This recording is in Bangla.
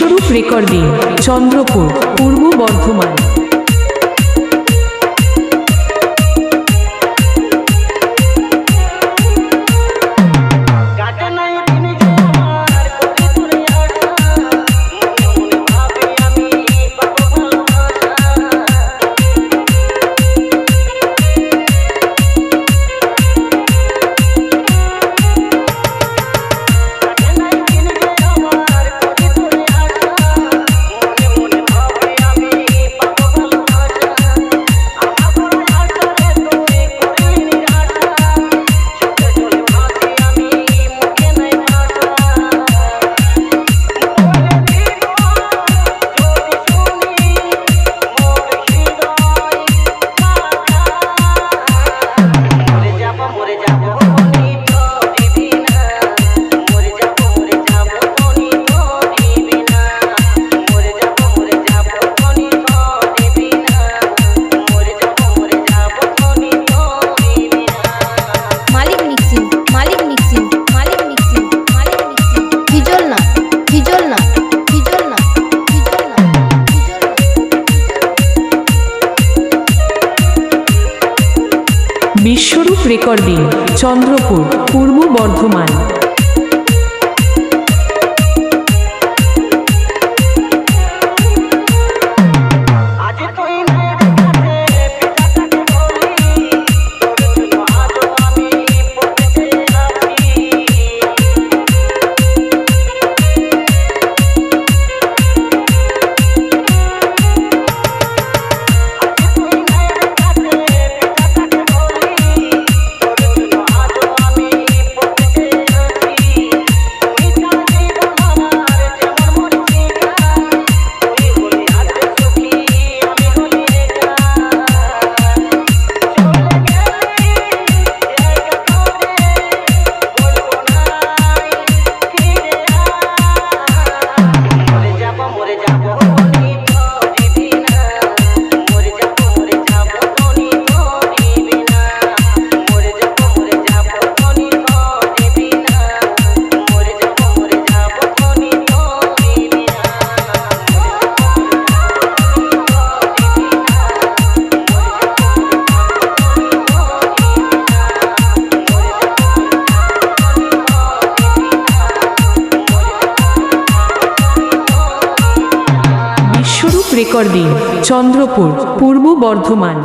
Biswarup recording Chandrapur Purba Bardhaman. হিজল না হিজল না না। বিশ্বরূপ রেকর্ডিং চন্দ্রপুর পূর্ব বর্ধমান। রেকর্ডিং চন্দ্রপুর পূর্ব বর্ধমান।